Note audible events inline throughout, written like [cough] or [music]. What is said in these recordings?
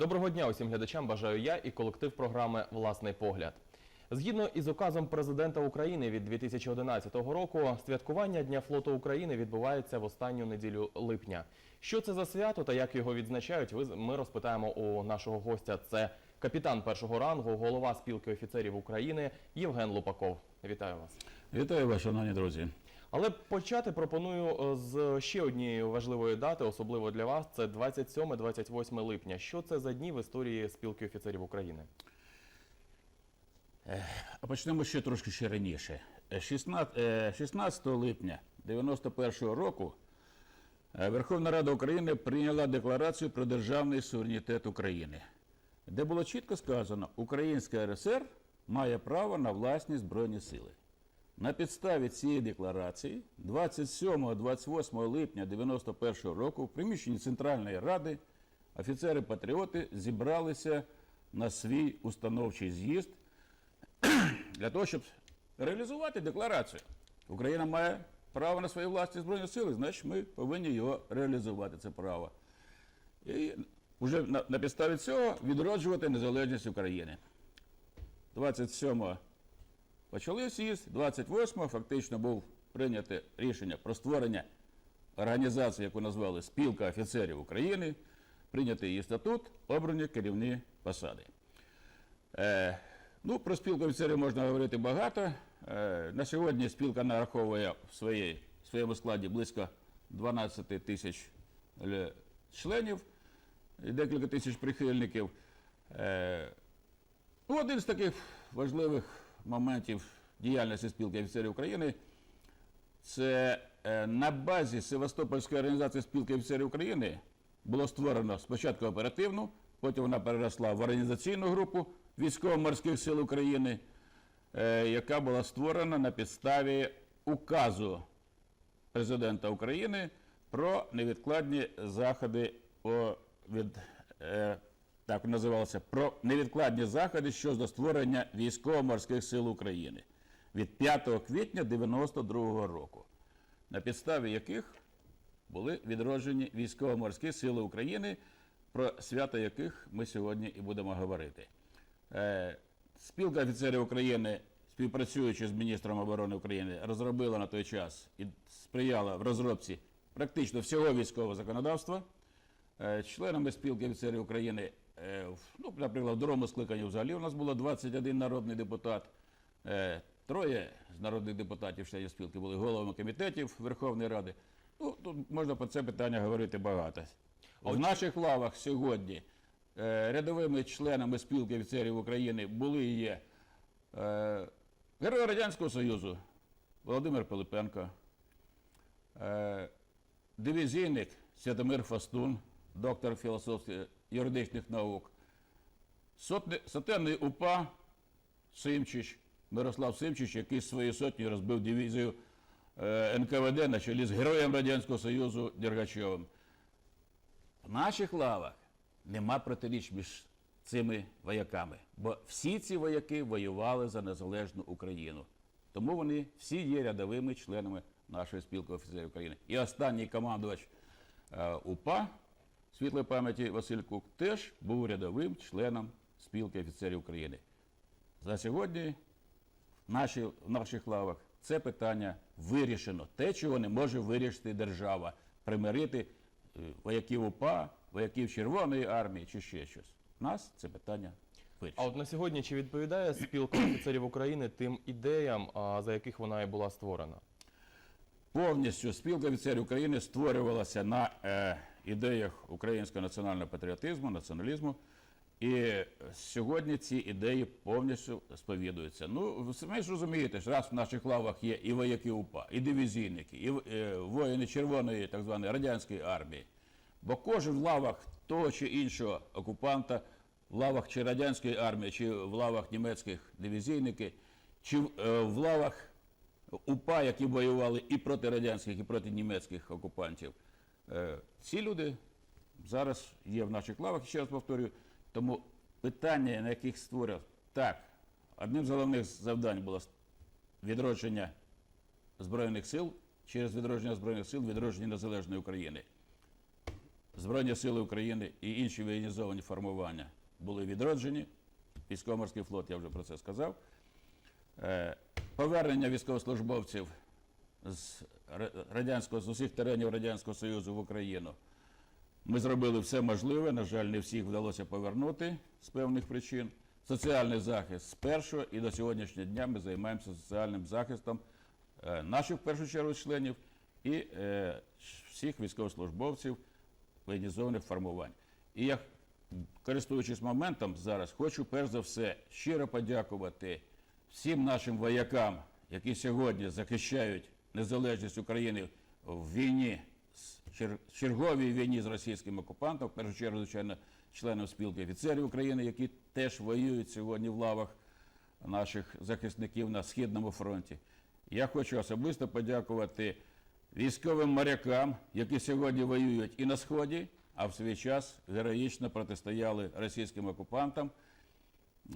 Доброго дня усім глядачам. Бажаю я і колектив програми Власний погляд. Згідно із указом президента України від 2011 року, святкування Дня флоту України відбувається в останню неділю липня. Що це за свято та як його відзначають? Ми розпитаємо у нашого гостя. Це капітан першого рангу, голова спілки офіцерів України Євген Лупаков. Вітаю вас. Вітаю вас, шановні друзі. Але почати пропоную е, з ще однієї важливої дати, особливо для вас. Це 27-28 липня. Що це за дні в історії спілки офіцерів України? А почнемо ще трошки ще раніше. Е, 16, е, 16 липня 91 року е, Верховна Рада України прийняла декларацію про державний суверенітет України, де було чітко сказано, Українська РСР має право на власні збройні сили. На підставі цієї декларації 27-28 липня 91 року в приміщенні Центральної Ради офіцери-патріоти зібралися на свій установчий з'їзд для того, щоб реалізувати декларацію. Україна має право на свої власні збройні сили, значить ми повинні його реалізувати, це право. І вже на, на підставі цього відроджувати незалежність України. 27-го почали з'їзд, 28-го фактично був прийнято рішення про створення організації, яку назвали Спілка офіцерів України, прийнятий її статут, обрані керівні посади. Е, ну, про спілку офіцерів можна говорити багато. Е, на сьогодні спілка нараховує в своїй, в своєму складі близько 12 тисяч е, членів і декілька тисяч прихильників. Е, ну, один з таких важливих моментів діяльності спілки офіцерів України. Це е, на базі Севастопольської організації спілки офіцерів України було створено спочатку оперативну, потім вона переросла в організаційну групу військово-морських сил України, е, яка була створена на підставі указу президента України про невідкладні заходи від е, так називалося про невідкладні заходи щодо створення військово-морських сил України від 5 квітня 92-го року, на підставі яких були відроджені військово-морські сили України, про свято яких ми сьогодні і будемо говорити. Е, Спілка офіцерів України, співпрацюючи з міністром оборони України, розробила на той час і сприяла в розробці практично всього військового законодавства. Е, Членами спілки офіцерів України, ну, наприклад, в другому скликанні взагалі у нас було 21 народний депутат. Е, Троє з народних депутатів членів спілки були головами комітетів Верховної Ради. Ну, тут можна про це питання говорити багато. В наших лавах сьогодні е, рядовими членами спілки офіцерів України були і є е, Герой Радянського Союзу Володимир Пилипенко, е, дивізійник Святомир Фастун, доктор філософських юридичних наук, сотенний УПА Симчич, Мирослав Симчич, який своєю сотнею розбив дивізію е, НКВД на чолі з героєм Радянського Союзу Дергачовим. В наших лавах нема протиріч між цими вояками, бо всі ці вояки воювали за незалежну Україну. Тому вони всі є рядовими членами нашої спілки офіцерів України. І останній командувач е, УПА світлої пам'яті Василь Кук теж був рядовим членом спілки офіцерів України. За сьогодні в, наші, в наших лавах це питання вирішено. Те, чого не може вирішити держава, примирити е, вояків УПА, вояків Червоної армії чи ще щось. Нас це питання А от на сьогодні чи відповідає спілка офіцерів України тим ідеям, за яких вона і була створена? Повністю спілка офіцерів України створювалася на е, ідеях українського національного патріотизму, націоналізму. І е, сьогодні ці ідеї повністю сповідуються. Ну, ви ж розумієте, що раз в наших лавах є і вояки УПА, і дивізійники, і е, воїни Червоної, так званої радянської армії. Бо кожен в лавах того чи іншого окупанта, в лавах чи радянської армії, чи в лавах німецьких дивізійників, чи е, в лавах УПА, які воювали і проти радянських, і проти німецьких окупантів. Е, Ці люди зараз є в наших лавах, ще раз повторюю. Тому питання, на яких створював, так, одним з головних завдань було відродження Збройних сил, через відродження Збройних сил, відродження незалежної України. Збройні Сили України і інші воєнізовані формування були відроджені. Військово-морський флот, я вже про це сказав. Е, Повернення військовослужбовців з радянського з усіх теренів Радянського Союзу в Україну. Ми зробили все можливе. На жаль, не всіх вдалося повернути з певних причин. Соціальний захист з першого і до сьогоднішнього дня ми займаємося соціальним захистом е, наших в першу чергу членів і е, всіх військовослужбовців воєнізованих формувань. І я, користуючись моментом, зараз хочу перш за все щиро подякувати всім нашим воякам, які сьогодні захищають незалежність України в війні, чер- черговій війні з російським окупантом, в першу чергу, звичайно, членам спілки офіцерів України, які теж воюють сьогодні в лавах наших захисників на Східному фронті. Я хочу особисто подякувати військовим морякам, які сьогодні воюють і на Сході, а в свій час героїчно протистояли російським окупантам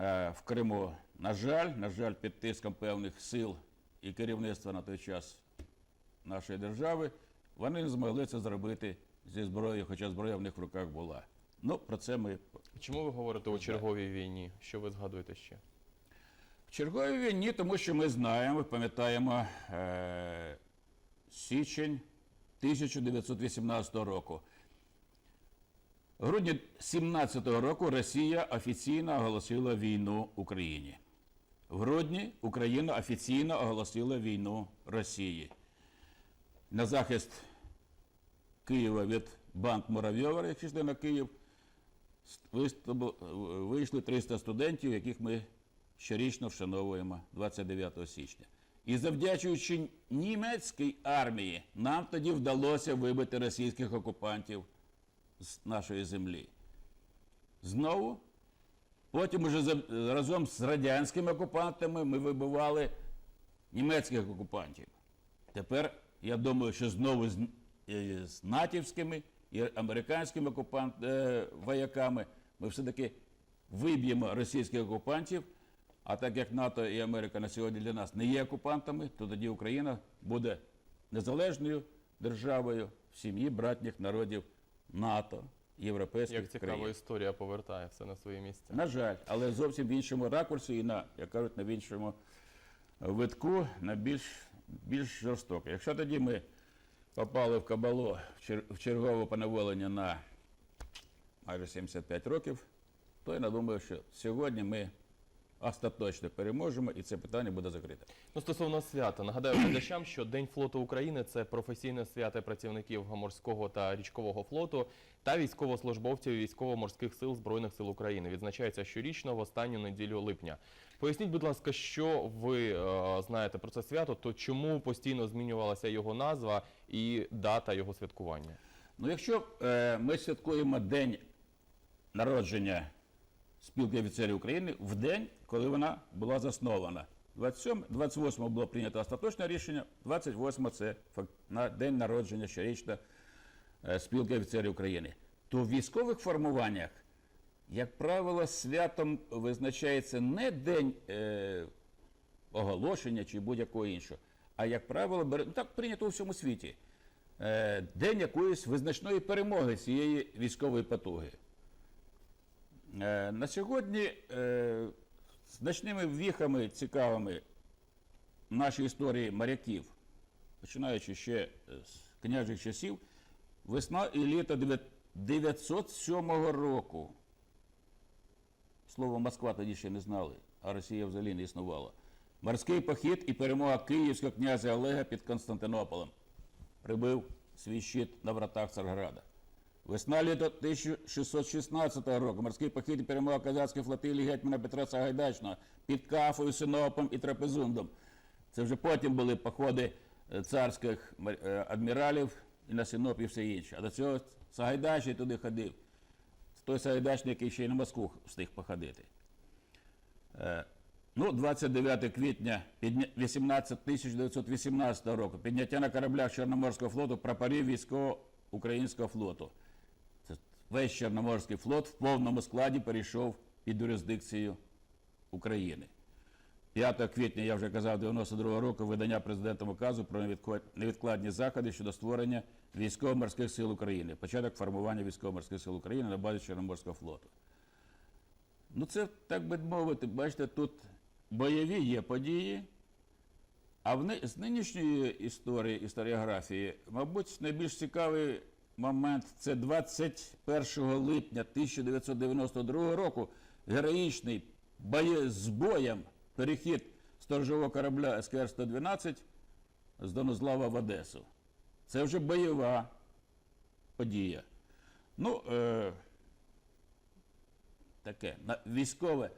е, в Криму. На жаль, на жаль, під тиском певних сил і керівництва на той час нашої держави, вони не змогли це зробити зі зброєю, хоча зброя в них в руках була. Ну, про це ми Чому ви говорите у черговій війні? Що ви згадуєте ще? В черговій війні, тому що ми знаємо, пам'ятаємо е, січень 1918 року. В грудні 17-го року Росія офіційно оголосила війну Україні. В грудні Україна офіційно оголосила війну Росії. На захист Києва від банд Муравйова, як йшли на Київ, вийшли 300 студентів, яких ми щорічно вшановуємо 29 січня. І завдячуючи німецькій армії, нам тоді вдалося вибити російських окупантів з нашої землі. Знову, потім уже разом з радянськими окупантами ми вибивали німецьких окупантів. Тепер я думаю, що знову з, е, з натівськими і американськими окупант, е, вояками ми все-таки виб'ємо російських окупантів. А так як НАТО і Америка на сьогодні для нас не є окупантами, то тоді Україна буде незалежною державою в сім'ї братніх народів НАТО, європейських Як цікава країн. історія повертає все на свої місця. На жаль, але зовсім в іншому ракурсі і на, як кажуть, на іншому витку, на більш, більш жорстоко. Якщо тоді ми попали в кабало в в чергове поневолення на майже 75 років, то я думаю, що сьогодні ми остаточно переможемо і це питання буде закрите. Ну, стосовно свята, нагадаю глядачам, що День флоту України це професійне свято працівників морського та річкового флоту та військовослужбовців військово-морських сил Збройних сил України. Відзначається щорічно в останню неділю липня. Поясніть, будь ласка, що ви е, знаєте про це свято, то чому постійно змінювалася його назва і дата його святкування? Ну, якщо е, ми святкуємо день народження спілки офіцерів України в день, коли вона була заснована. 27, 28 було прийнято остаточне рішення, 28 це на день народження щорічно е, спілки офіцерів України. То в військових формуваннях, як правило, святом визначається не день е, оголошення чи будь-якого іншого, а як правило, бере- ну, так прийнято у всьому світі. Е, День якоїсь визначної перемоги цієї військової потуги. Е, На сьогодні е, значними віхами цікавими нашій історії моряків, починаючи ще з княжих часів, весна і літо 907 року. Слово Москва тоді ще не знали, а Росія взагалі не існувала. Морський похід і перемога київського князя Олега під Константинополем прибив свій щит на вратах Царграда. Весна літо 1616 року морський похід перемога козацької флотилії гетьмана Петра Сагайдачного під Кафою, Синопом і Трапезундом. Це вже потім були походи е, царських е, адміралів і на Синоп і все інше. А до цього Сагайдачний туди ходив. Той Сагайдачний, який ще й на Москву встиг походити. Е, Ну, 29 квітня підня- 18 1918 року підняття на кораблях Чорноморського флоту прапорів військового українського флоту. Весь Чорноморський флот в повному складі перейшов під юрисдикцію України. 5 квітня, я вже казав, 92-го року видання президентом указу про невідкладні заходи щодо створення військово-морських сил України, початок формування військово-морських сил України на базі Чорноморського флоту. Ну, це, так би мовити, бачите, тут бойові є події, а в з нинішньої історії, історіографії, мабуть, найбільш цікавий момент це 21 липня 1992 року героїчний боє з боєм перехід сторожового корабля СКР-112 з Донозлава в Одесу. Це вже бойова подія. Ну, е, таке військове.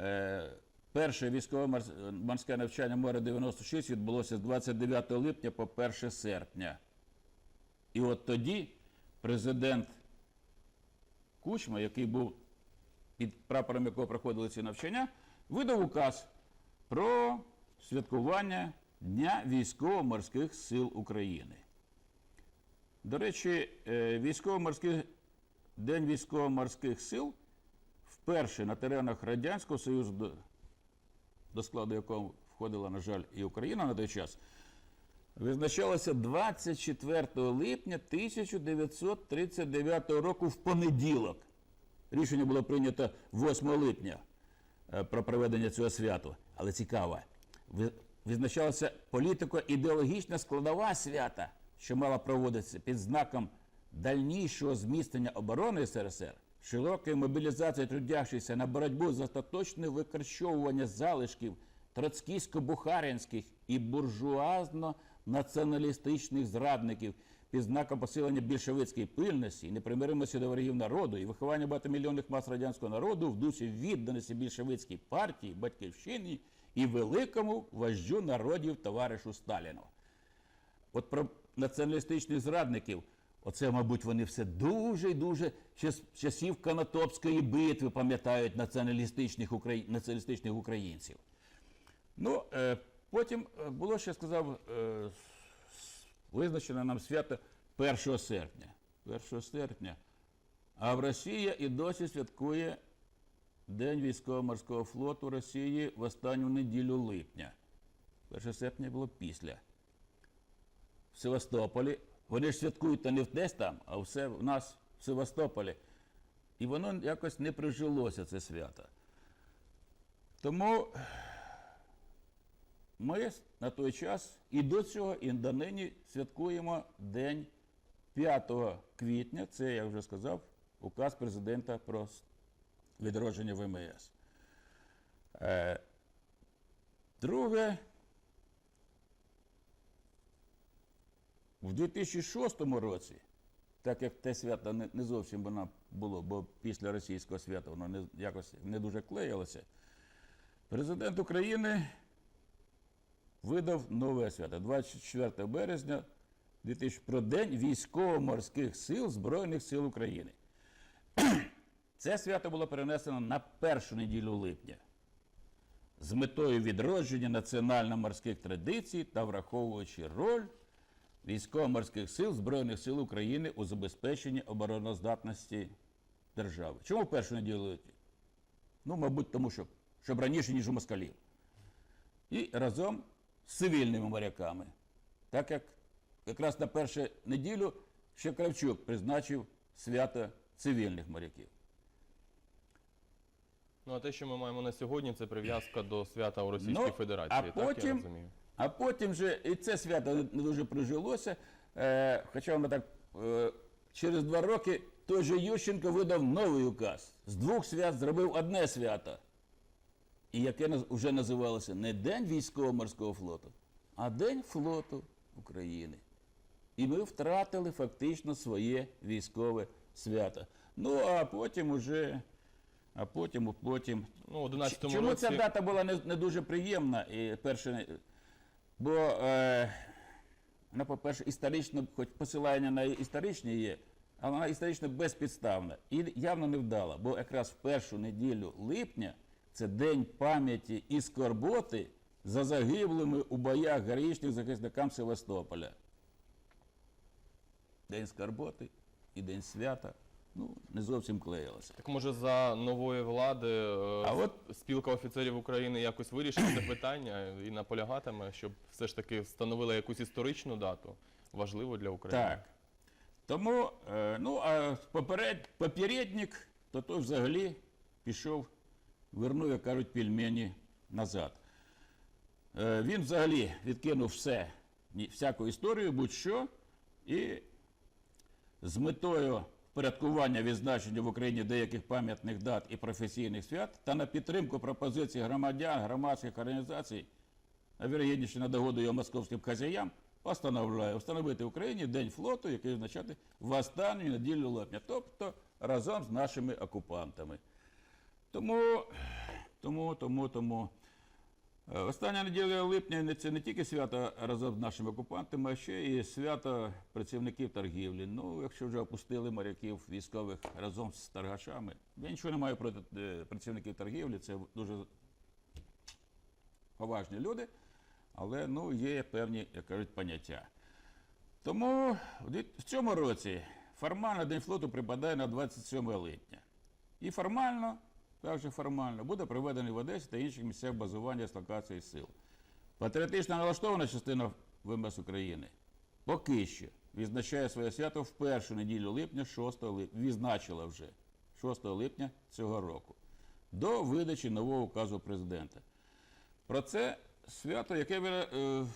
Е, перше військове морське навчання море 96 відбулося з 29 липня по 1 серпня. І от тоді президент Кучма, який був під прапором якого проходили ці навчання, видав указ про святкування Дня військово-морських сил України. До речі, е, військово-морський День військово-морських сил вперше на теренах Радянського Союзу, до складу якого входила, на жаль, і Україна на той час, визначалося 24 липня 1939 року в понеділок. Рішення було прийнято 8 липня е, про проведення цього свята. Але цікаво, визначалася політико-ідеологічна складова свята, що мала проводитися під знаком дальнішого зміцнення оборони СРСР, широкої мобілізації трудящихся на боротьбу за остаточне викорчовування залишків троцкійсько-бухаринських і буржуазно-націоналістичних зрадників під знаком посилення більшовицької пильності, непримиримості до ворогів народу і виховання багатомільйонних мас радянського народу в дусі відданості більшовицькій партії, батьківщині і великому вождю народів товаришу Сталіну. От про націоналістичних зрадників, оце, мабуть, вони все дуже і дуже з часів Конотопської битви пам'ятають націоналістичних, націоналістичних українців. Ну, е, потім е, було ще сказав, е, визначено нам свято 1 серпня. 1 серпня. А в Росії і досі святкує День військово-морського флоту Росії в останню неділю липня. 1 серпня було після. В Севастополі. Вони ж святкують та не десь там, а все в нас в Севастополі. І воно якось не прижилося, це свято. Тому ми на той час і до цього, і донині святкуємо День 5 квітня. Це, я вже сказав, указ президента про відродження ВМС. Е, друге, в 2006 році, так як те свято не, не зовсім воно було, бо після російського свята воно не, якось не дуже клеїлося, президент України видав нове свято 24 березня 2000, про День військово-морських сил Збройних сил України. [clears throat] Це свято було перенесено на першу неділю липня з метою відродження національно-морських традицій та враховуючи роль військово-морських сил Збройних сил України у забезпеченні обороноздатності держави. Чому першу неділю липня? Ну, мабуть, тому що щоб раніше, ніж у москалів. І разом з цивільними моряками. Так як якраз на першу неділю ще Кравчук призначив свято цивільних моряків. Ну а те, що ми маємо на сьогодні, це прив'язка до свята у Російській Ну, Федерації. а так я розумію. А потім же і це свято не не дуже прижилося. Е, хоча воно так е, через два роки той же Ющенко видав новий указ. З двох свят зробив одне свято. І яке вже називалося не День військово-морського флоту, а День флоту України. І ми втратили фактично своє військове свято. Ну а потім уже, а потім, потім Ну, 11-му Чому році ця дата була не, не дуже приємна? І перше, бо е, вона, по-перше, історично, хоч посилання на історичні є, але вона історично безпідставна і явно не вдала, бо якраз в першу неділю липня це день пам'яті і скорботи за загиблими у боях героїчних захисникам Севастополя. День скорботи і день свята ну, не зовсім клеїлося. Так може за нової влади е, А от- спілка офіцерів України якось вирішить це питання і наполягатиме, щоб все ж таки встановили якусь історичну дату, важливу для України. Так. Тому, е, ну, а поперед, попередник, то той взагалі пішов, вернув, як кажуть, пельмені назад. Е, він взагалі відкинув все, всяку історію, будь-що, і з метою впорядкування відзначення в Україні деяких пам'ятних дат і професійних свят та на підтримку пропозицій громадян, громадських організацій а вірогідніше на догоду його московським хазяям, постановляє встановити в Україні День флоту, який означати в останню неділю липня, тобто разом з нашими окупантами. Тому, тому, тому, тому. Е, Остання неділя липня це не тільки свято разом з нашими окупантами, а ще і свято працівників торгівлі. Ну, якщо вже опустили моряків військових разом з торгашами. Я нічого не маю проти е, працівників торгівлі, це дуже поважні люди, але ну, є певні, як кажуть, поняття. Тому в цьому році формально День флоту припадає на 27 липня. І формально, також формально, буде проведений в Одесі та інших місцях базування з локації сил. Патріотично налаштована частина ВМС України поки що відзначає своє свято в першу неділю липня, 6 липня, відзначила вже 6 липня цього року, до видачі нового указу президента. Про це свято, яке е,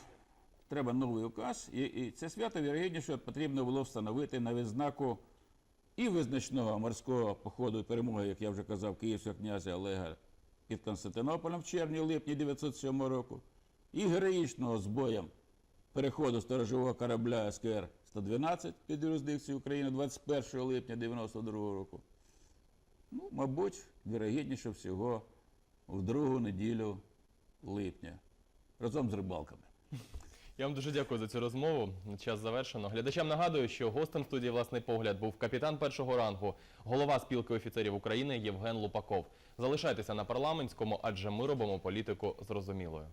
треба новий указ, і, і це свято, вірогідніше, потрібно було встановити на відзнаку і визначного морського походу і перемоги, як я вже казав, київського князя Олега під Константинополем в червні-липні 907 року, і героїчного з боєм переходу сторожового корабля СКР 112 під юрисдикцію України 21 липня 92 року. Ну, мабуть, вірогідніше всього в другу неділю липня разом з рибалками. Я вам дуже дякую за цю розмову. Час завершено. Глядачам нагадую, що гостем студії власний погляд був капітан першого рангу, голова спілки офіцерів України Євген Лупаков. Залишайтеся на парламентському, адже ми робимо політику зрозумілою.